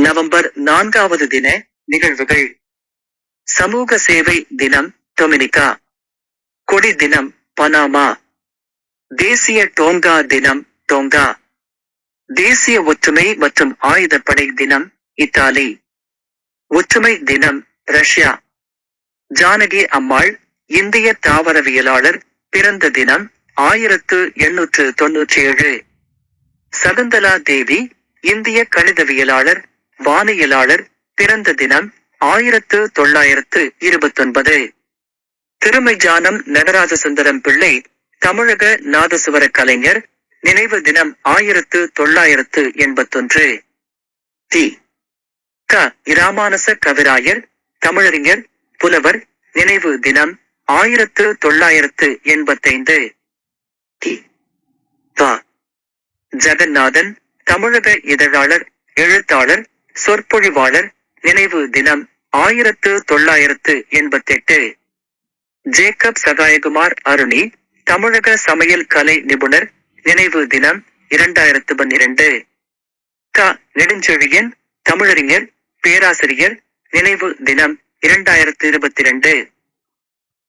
November நான்காவது தின நிகழ்வுகள். சமூக சேவை தினம் டொமினிகா. கொடி தினம் பனாமா. தேசிய டோங்கா தினம் டோங்கா. தேசிய ஒற்றுமை மற்றும் ஆயுதப்படை தினம் இத்தாலி. ஒற்றுமை தினம் ரஷ்யா. ஜானகி அம்மாள் இந்திய தாவரவியலாளர் பிறந்த தினம் ஆயிரத்து எண்ணூற்று தொன்னூற்றி ஏழு சகுந்தலா தேவி இந்திய கணிதவியலாளர் வானியலாளர் பிறந்த தினம் ஆயிரத்து தொள்ளாயிரத்து இருபத்தொன்பது. திருமைஜானம் நடராஜசுந்தரம் பிள்ளை தமிழக நாதசுவர கலைஞர் நினைவு தினம் ஆயிரத்து தொள்ளாயிரத்து எண்பத்தொன்று. தி. க. இராமானச கவிராயர் தமிழறிஞர் புலவர் நினைவு தினம் ஆயிரத்து தொள்ளாயிரத்து எண்பத்தைந்து. தி த ஜெகநாதன் தமிழக இதழாளர் எழுத்தாளர் சொற்பொழிவாளர் நினைவு தினம் ஆயிரத்து தொள்ளாயிரத்து எண்பத்தெட்டு. ஜேக்கப் சகாயகுமார் அருணி தமிழக சமையல் கலை நிபுணர் நினைவு தினம் இரண்டாயிரத்து பன்னிரண்டு. க. நெடுஞ்செழியன் தமிழறிஞர் பேராசிரியர் நினைவு தினம் இரண்டாயிரத்து இருபத்தி இரண்டு